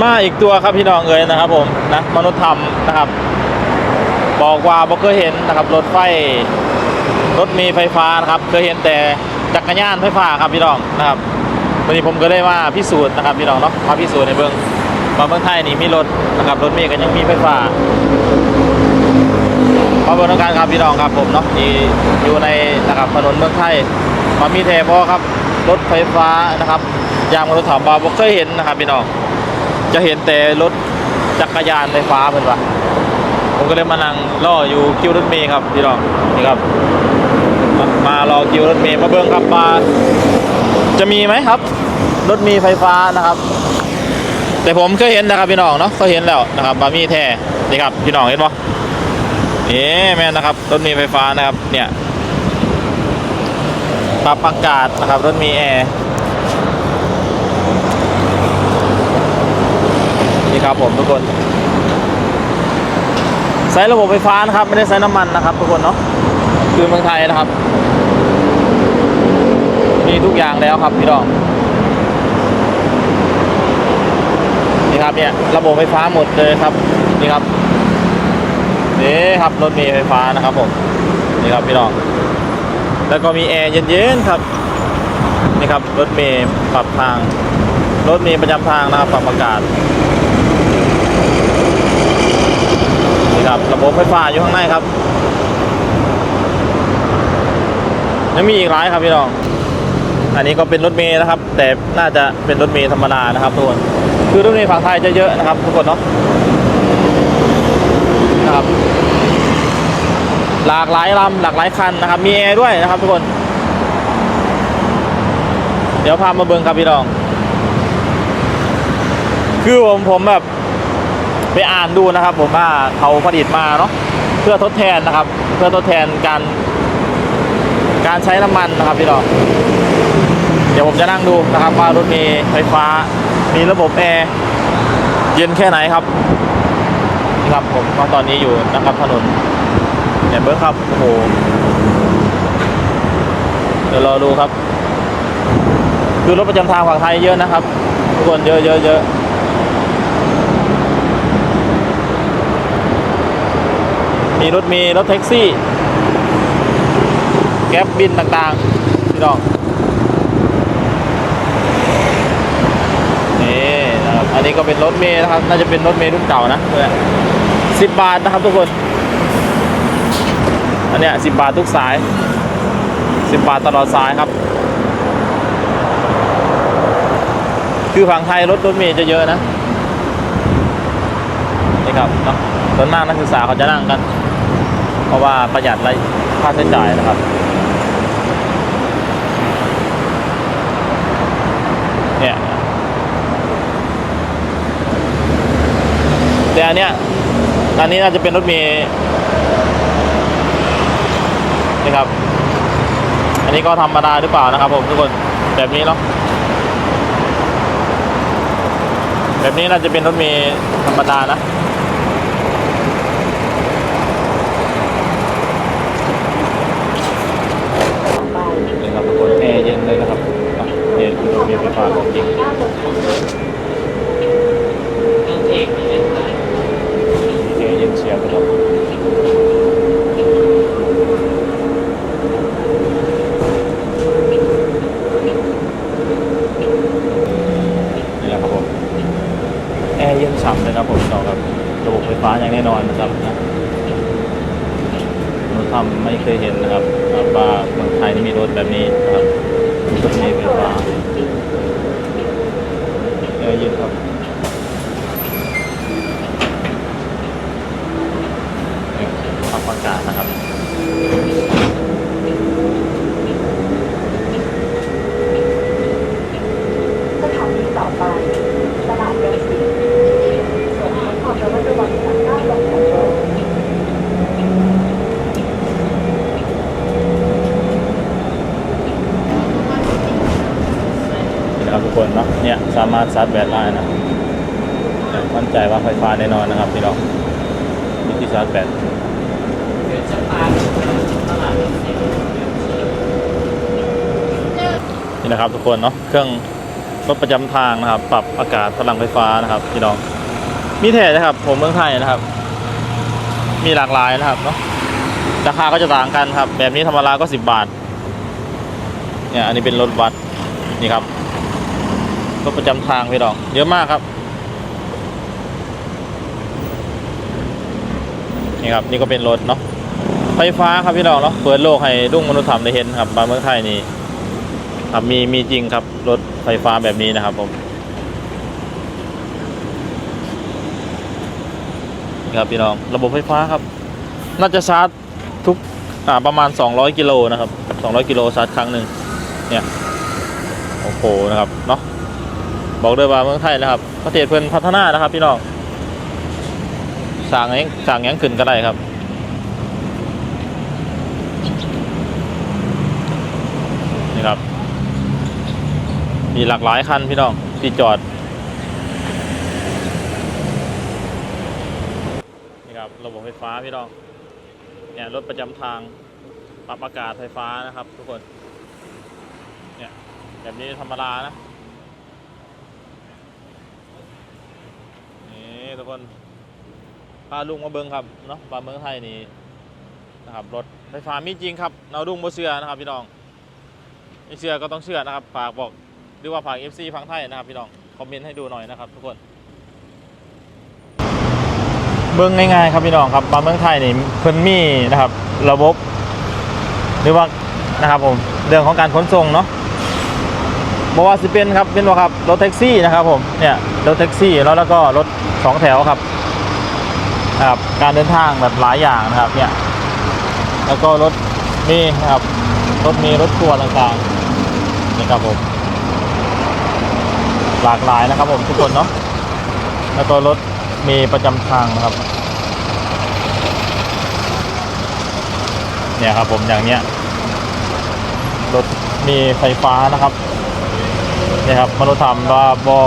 มาอีกตัวครับพี่น้องเอ๋ยนะครับ ผมนะมนุษย์ธรรมนะครับ บอกว่าบ่เคยเห็นนะครับ รถไฟรถมีไฟฟ้านะครับ เคยเห็นแต่จักรยานไฟฟ้าครับพี่น้องนะครับวันนี้ผมก็เลยว่าพิสูจน์นะครับพี่น้องเนาะมาพิสูจน์ในเบื้องว่าเมืองไทยนี่มีรถนะครับรถเมล์ก็ยังมีไฟฟ้ามาเบิ่งต้องการครับพี่น้องครับผมเนาะที่อยู่ในนะครับถนนเมืองไทยมามีแทบอครับรถไฟฟ้านะครับยางมนุษย์ถามบาบเคยเห็นนะครับพี่น้อง จะเห็นแต่รถจักรยานไฟฟ้าเพิ่นว่าผมก็เลยมานั่งรออยู่คิวรถเมล์ครับพี่น้องนี่ครับ มามารอคิวรถเมล์มาเบิ่งครับมาจะมีไหมครับ รถมีไฟฟ้านะครับ แต่ผมเคยเห็นนะครับพี่น้องเนาะเคยเห็นแล้วนะครับบามีแท้นี่ครับพี่น้องเห็นปะนี่แม่นนะครับรถมีไฟฟ้านะครับเนี่ยปรับอากาศนะครับรถมีแอร์ ครับผมทุกคน ใช้ระบบไฟฟ้านะครับ ไม่ได้ใช้น้ำมันนะครับ ทุกคนเนาะคือเมืองไทยนะครับ มีทุกอย่างแล้วครับพี่น้องนี่ครับเนี่ยระบบไฟฟ้าหมดเลยครับนี่ครับนี่ครับรถมล์ไฟฟ้านะครับผมนี่ครับพี่น้อง แล้วก็มีแอร์เย็นๆครับนี่ครับรถเมล์ปรับทาง รถเมล์ประจำทางนะครับปรับอากาศ นี่ครับระบบไฟฟ้าอยู่ข้างในครับยังมีอีกหลายครับพี่น้อง อันนี้ก็เป็นรถเมล์นะครับ แต่น่าจะเป็นรถเมล์ธรรมดานะครับทุกคนคือรถเมล์ฝั่งไทยจะเยอะนะครับทุกคนเนาะนะครับ หลากหลายลำหลากหลายคันนะครับ มีแอร์ด้วยนะครับทุกคน เดี๋ยวพามาเบิ่งครับพี่น้อง คือผมผมแบบ ไปอ่านดูนะครับ ผมว่าเขาผลิตมาเนาะเพื่อทดแทนนะครับ เพื่อทดแทนการ การใช้น้ำมันนะครับพี่น้องเดี๋ยวผมจะนั่งดูนะครับว่ารถมล์ไฟฟ้า มีระบบแอร์เย็นแค่ไหนครับนี่ครับผมก็ตอนนี้อยู่นะครับถนนเนี่ยเบิร์ครับโอ้โหเดี๋ยวรอดูครับ คือรถประจำทางฝั่งไทยเยอะนะครับ ทุกคนเยอะเยอะเยอะ มีรถมีรถแท็กซี่ แก๊ปบินต่างๆ พี่น้อง นี่นะครับ อันนี้ก็เป็นรถเมล์นะครับ น่าจะเป็นรถเมล์รุ่นเก่านะเนี่ยสิบบาทนะครับทุกคน อันเนี้ยสิบบาททุกสายสิบบาทตลอดสายครับ คือฝั่งไทยรถรถเมล์จะเยอะนะนี่ครับเนาะส่วนมากนักศึกษาเขาจะนั่งกัน ราะว่าประหยัดรค่าใช้จ่ายนะครับเนี่ยแต่อันเนี้ยอันนี้น่าจะเป็นรถเมล์นี่ครับ อันนี้ก็ธรรมดาหรือเปล่านะครับ ผมทุกคนแบบนี้เนาะแบบนี้น่าจะเป็นรถเมล์ธรรมดานะ นี่ครับทุกคนแอร์เย็นเลยนะครับอะเนี่ยคือรถเมล์ไฟฟ้าของจริงแอร์เย็นเชียร์ไปครับนี่แหละครับผมแอร์เย็นฉ่ำเลยนะผมต่อครับระบบไฟฟ้าอย่างแน่นอนนะครับนะเราทำไม่เคยเห็นนะครับว่าเมืองไทยนี่มีรถแบบนี้นะครับรถเมล์ไฟฟ้า แอร์เย็นครับ ปรับอากาศนะครับ สถานีต่อไป ตลาดเรสีส่วนขอบระมัดระวังจากด้านลงของรถ นี่นะ ครับทุกคนเนาะเนี่ยสามารถชาร์จแบตได้นะเนี่ยมั่นใจว่าไฟฟ้าแน่นอนนะครับพี่น้องนี่ที่ชาร์จแบตนี่นะครับทุกคนเนาะเครื่องรถประจำทางนะครับ ปรับอากาศพลังไฟฟ้านะครับพี่น้องมีแท้นะครับ ผมเมืองไทยนะครับ มีหลากหลายนะครับเนาะราคาก็จะต่างกันครับ แบบนี้ธรรมดาก็10บาทเนี่ยอันนี้เป็นรถบัสนี่ครับ รถประจำทางพี่น้อง เยอะมากครับ นี่ครับ นี่ก็เป็นรถเนาะไฟฟ้าครับพี่น้องเนาะเปิดโลกให้ดุ้งมนุษย์ธรรมได้เห็นครับบางเมืองไทยนี่ครับมีมีจริงครับรถไฟฟ้าแบบนี้นะครับผมนี่ครับพี่น้องระบบไฟฟ้าครับ น่าจะชาร์จทุกอ่าประมาณ 200 กิโลนะครับ 200 กิโลชาร์จครั้งหนึ่งเนี่ยโอ้โหนะครับเนาะ บอกเลยว่าเมืองไทยนะครับ ประเทศเพิ่นพัฒนานะครับ พี่น้องสั่งเองสั่งยังขึ้นก็ได้ครับนี่ครับ มีหลากหลายคันพี่น้องที่จอดนี่ครับระบบไฟฟ้าพี่น้องเนี่ยรถประจำทางปรับอากาศไฟฟ้านะครับ ทุกคนเนี่ยแบบนี้ธรรมดานะ นี่ ทุกคนพาลุงมาเบิ้งครับเนาะบาเมืองไทยนี่นะครับรถไฟฟ้ามีจริงครับเราดุงบ่เชื่อนะครับพี่น้องไม่เชื่อก็ต้องเชื่อนะครับฝากบอกหรือว่าฝาก FC พังไทยนะครับพี่น้องคอมเมนต์ให้ดูหน่อยนะครับทุกคน เบิ้งง่ายๆครับพี่น้องครับบาเมืองไทยนี่เพิ่นมีนะครับ ระบบ หรือว่านะครับผมเรื่องของการขนส่งเนาะ บอกว่าสิเป็นครับเป็นว่าครับรถแท็กซี่นะครับผมเนี่ยรถแท็กซี่แล้วแล้วก็รถสองแถวครับครับการเดินทางแบบหลายอย่างนะครับเนี่ยแล้วก็รถมีครับรถมีรถทัวร์ต่างๆนี่ครับผมหลากหลายนะครับผมทุกคนเนาะแล้วก็รถมีประจำทางนะครับเนี่ยครับผมอย่างเนี้ยรถมีไฟฟ้านะครับ นี่ครับมนุษย์ธรรมว่าบอ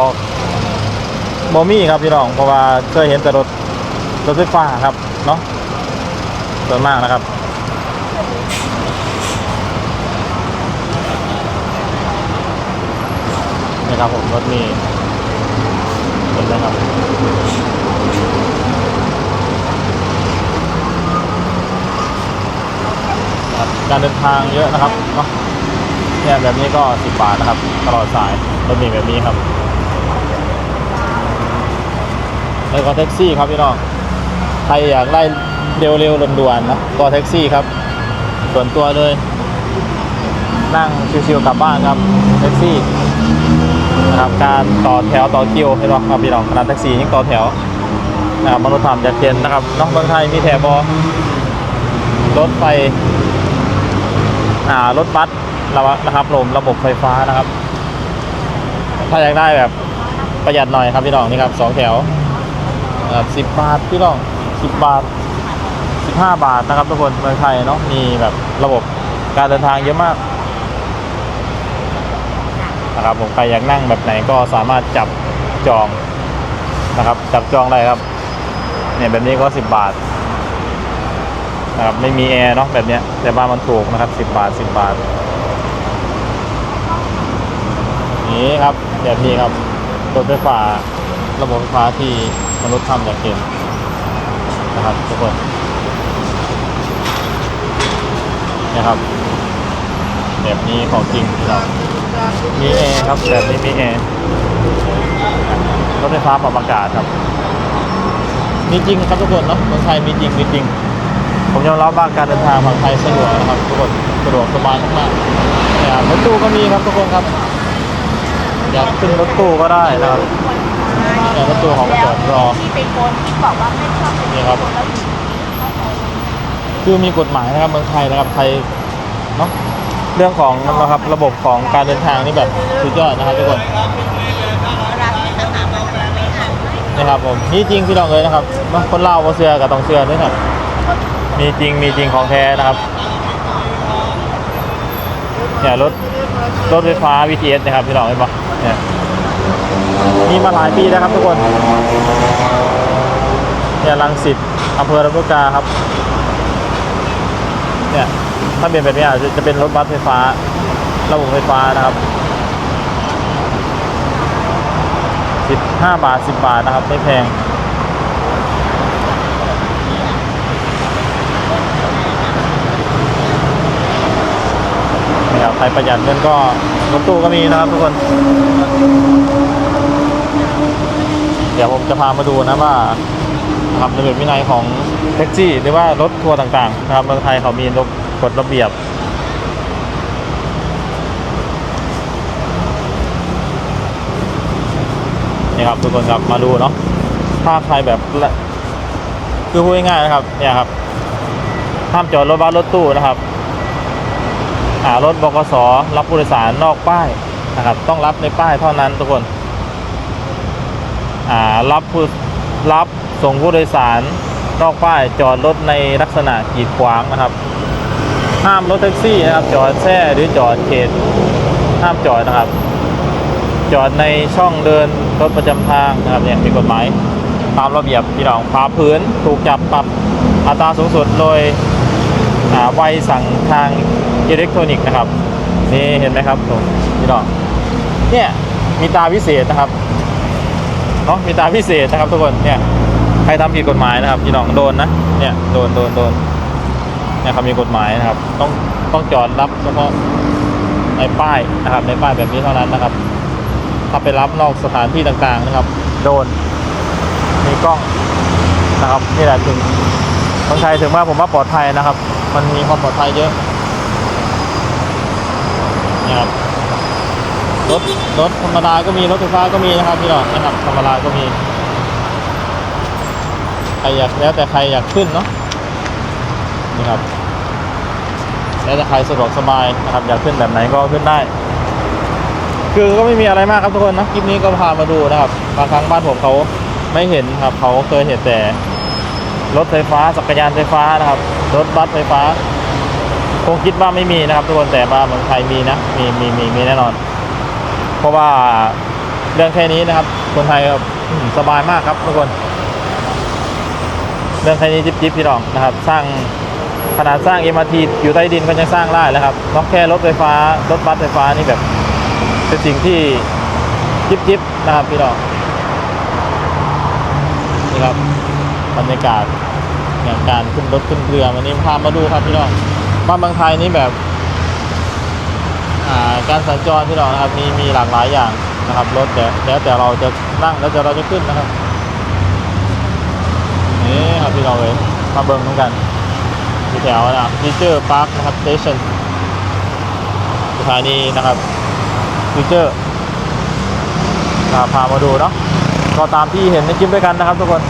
บอมี่ครับพี่น้องเพราะว่าเคยเห็นแต่รถรถไฟฟ้าครับเนาะส่วนมากนะครับนี่ครับผมรถมีเห็นไหมครับครับการเดินทางเยอะนะครับเนาะ เนี่ยแบบนี้ก็ 10 บาทนะครับ ตลอดสายรถมีแบบนี้ครับแล้วก็แท็กซี่ครับพี่น้อง ใครอยากได้เร็วๆด่วนๆนะก็แท็กซี่ครับ ส่วนตัวเลย นั่งชิวๆกลับบ้านครับแท็กซี่นะครับการต่อแถวต่อคิวให้เราครับพี่น้องขนาดแท็กซี่ยังต่อแถวนะครับมนุษย์ธรรมจะเทียนนะครับนอกเมืองไทยมีแถวบอรถไฟอ่ารถบัส นะครับลมระบบไฟฟ้านะครับ ถ้าอยากได้แบบประหยัดหน่อยครับพี่น้องนี่ครับสองแถวสิบบาทพี่น้องสิบบาทสิบห้าบาทนะครับทุกคนเมืองไทยเนาะมีแบบระบบการเดินทางเยอะมากนะครับผมใครอยากนั่งแบบไหนก็สามารถจับจองนะครับ จับจองได้ครับเนี่ยแบบนี้ก็สิบบาทนะครับไม่มีแอร์เนาะแบบเนี้ยแต่บ้านมันถูกนะครับสิบบาทสิบบาท นี่ครับแบบนี้ครับรถไฟฟ้าระบบไฟฟ้าที่มนุษย์ทำจากเข็มนะครับทุกคนนะครับ แบบนี้ของจริงที่เรามีแอร์ครับแบบนี้มีแอร์รถไฟฟ้าปรับอากาศครับมีจริงครับทุกคนเนาะเมืองไทยมีจริงมีจริง ผมยอมรับว่าการเดินทางฝั่งไทยสะดวกนะครับทุกคนสะดวกสบายมากๆรถตู้ก็มีครับทุกคนครับ อยากขึ้นรถตู้ก็ได้นะครับเนี่ยรถตู้ของจอดรอที่เป็นคนที่บอกว่าไม่ชอบเป็นนี่ครับคนแล้วอยู่คือมีกฎหมายนะครับเมืองไทยนะครับไทยเนาะเรื่องของนะครับระบบของการเดินทางนี่แบบสุดยอดนะครับทุกคนรักที่สถาบันไม่อ่านไม่นี่ครับผมนี่จริงพี่น้องเลยนะครับเนาะคนเล่าว่าเสือกับต้องเสือด้วยครับมีจริงมีจริงของแท้นะครับเนี่ยรถ รถไฟฟ้า BTS นะครับพี่น้องเห็นปะเนี่ยมีมาหลายปีแล้วครับทุกคนเนี่ยรังสิตอำเภอลำลูกกาครับเนี่ยถ้าเป็นแบบนี้อาจจะเป็นรถบัสไฟฟ้า ระบบไฟฟ้านะครับ 15 บาท 10 บาทนะครับ ไม่แพง นะครับใครประหยัดเงินก็รถตู้ก็มีนะครับทุกคน เดี๋ยวผมจะพามาดูนะว่านะครับระเบียบวินัยของแท็กซี่ หรือว่ารถทัวร์ต่างๆนะครับเมืองไทยเขามีกฎระเบียบนี่ครับทุกคนครับมาดูเนาะถ้าใครแบบคือพูดง่ายๆนะครับเนี่ยครับห้ามจอดรถบัสรถตู้นะครับารถบกสรับผู้โดยสารนอกป้ายนะครับ ต้องรับในป้ายเท่านั้นทุกคนอ่ารับผู้รับส่งผู้โดยสารนอกป้ายจอดรถในลักษณะกีดขวางนะครับ ห้ามรถแท็กซี่นะครับ จอดแช่หรือจอดเขต ห้ามจอดนะครับ จอดในช่องเดินรถประจำทางนะครับเนี่ยมีกฎหมายตามระเบียบพี่น้องพาพื้นถูกจับปรับอัตราสูงสุดโดยอ่าไวสั่งทาง อิเล็กทรอนิกส์นะครับนี่เห็นไหมครับผมพี่น้องเนี่ยมีตาพิเศษนะครับเนาะมีตาพิเศษนะครับทุกคนเนี่ยใครทำผิดกฎหมายนะครับพี่น้องโดนนะเนี่ยโดนโดนโดนเนี่ยเขามีกฎหมายนะครับ ต้องต้องจอดรับเฉพาะในป้ายนะครับ ในป้ายแบบนี้เท่านั้นนะครับ ถ้าไปรับนอกสถานที่ต่างๆนะครับ โดนมีกล้องนะครับนี่แหละถึงเมืองไทยถึงว่าผมว่าปลอดภัยนะครับ มันมีความปลอดภัยเยอะ นะครับรถรถธรรมดาก็มีรถไฟฟ้าก็มีนะครับพี่น้องนะครับธรรมดาก็มีใครอยากแล้วแต่ใครอยากขึ้นเนาะนี่ครับแล้วแต่ใครสะดวกสบายนะครับ อยากขึ้นแบบไหนก็ขึ้นได้ คือก็ไม่มีอะไรมากครับทุกคนนะคลิปนี้ก็พามาดูนะครับบางครั้งบ้านผมเขาไม่เห็นครับเขาเคยเห็นแต่รถไฟฟ้าจักรยานไฟฟ้านะครับ รถบัสไฟฟ้า คงคิดว่าไม่มีนะครับทุกคนแต่ว่าเมืองไทยมีนะมีมีมีมีแน่นอน เพราะว่าเรื่องแค่นี้นะครับ คนไทยสบายมากครับทุกคน เรื่องแค่นี้จิ๊บจิ๊บพี่น้องนะครับ สร้างขนาดสร้าง MRT อยู่ใต้ดินก็ยังสร้างได้แล้วครับนอกแค่รถไฟฟ้ารถบัสไฟฟ้านี่แบบเป็นสิ่งที่จิ๊บจิ๊บนะครับพี่น้องนี่ครับบรรยากาศอย่างการขึ้นรถขึ้นเรือวันนี้พามาดูครับพี่น้อง บ้านบางไทยนี่แบบาการสัญจรพี่น้องนะครับมีมีหลากหลายอย่างนะครับรถแต่แล้วแต่เราจะนั่งแล้วจะเราจะขึ้นนะครับนี่ครับพี่น้องเลยมาเบิ้งเหมือนกันที่แถวนะฟิเจอร์พาร์คนะครับสเตชันสถานีนะครับฟิเจอร์พามาดูเนาะก็ตามที่เห็นในคลิปด้วยกันนะครับทุกคน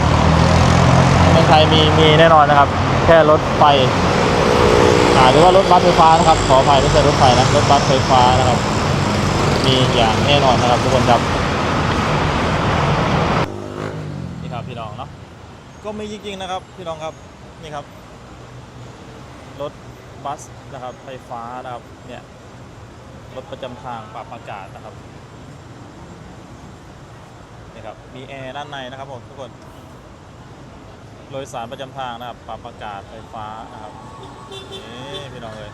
เมืองไทยมีมีแน่นอนนะครับ แค่รถไฟ หรือว่ารถบัสไฟฟ้านะครับ ขออภัยไม่ใช่รถไฟนะรถบัสไฟฟ้านะครับ มีอย่างแน่นอนนะครับทุกคนครับนี่ครับพี่น้องเนาะก็ไม่จริงๆนะครับ พี่น้องครับนี่ครับ รถบัสนะครับ ไฟฟ้านะครับเนี่ยรถประจำทางปรับอากาศนะครับนี่ครับมีแอร์ด้านในนะครับผมทุกคน โดยสารประจำทางนะครับ ปรับอากาศไฟฟ้านะครับ นี่พี่น้องเลย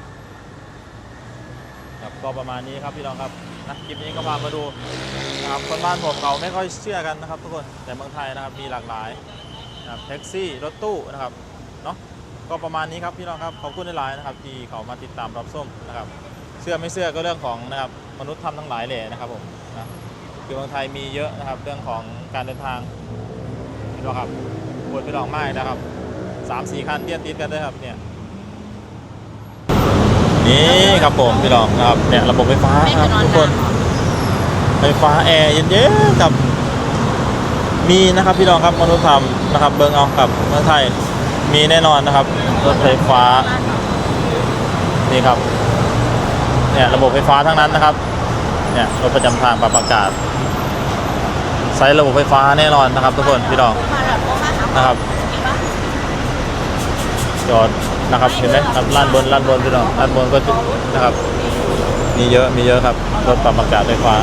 ครับก็ประมาณนี้ครับพี่น้องครับนะคลิปนี้ก็พามาดูนะครับคนบ้านผมเขาไม่ค่อยเชื่อกันนะครับ ทุกคนแต่เมืองไทยนะครับมีหลากหลายนะครับแท็กซี่รถตู้นะครับเนาะก็ประมาณนี้ครับพี่น้องครับขอบคุณหลายนะครับ ที่เขามาติดตามรับส้มนะครับ เชื่อไม่เชื่อก็เรื่องของนะครับมนุษย์ทำทั้งหลายเลยนะครับผมนะคือเมืองไทยมีเยอะนะครับเรื่องของการเดินทางเห็นไหมครับ ปวดไปดอกไม้นะครับสามสี่คันเทียบติดกันด้วยครับเนี่ยนี่ครับผมพี่น้องครับเนี่ยระบบไฟฟ้าครับทุกคนไฟฟ้าแอร์เย็นๆครับมีนะครับพี่น้องครับมนุษย์ทำนะครับเบิ้งเอาครับเมืองไทยมีแน่นอนนะครับรถไฟฟ้านี่ครับเนี่ยระบบไฟฟ้าทั้งนั้นนะครับเนี่ยรถประจำทางปรับอากาศใช้ระบบไฟฟ้าแน่นอนนะครับ ทุกคนพี่น้อง นะครับจอดนะครับเห็นไหมครับลานบนลานบนพี่น้องลานบนก็จะนะครับ มีเยอะมีเยอะครับรถปรับอากาศไฟฟ้า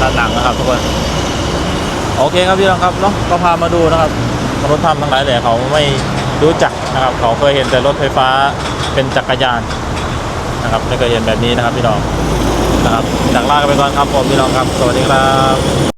ด้านหลังนะครับทุกคนโอเคครับพี่น้องครับเนาะก็พามาดูนะครับรถทำทั้งหลายแหล่เขาไม่รู้จักนะครับ เขาเคยเห็นแต่รถไฟฟ้าเป็นจักรยานนะครับไม่เคยเห็นแบบนี้นะครับพี่น้องนะครับจากลากันไปก่อนครับผมพี่น้องครับ สวัสดีครับ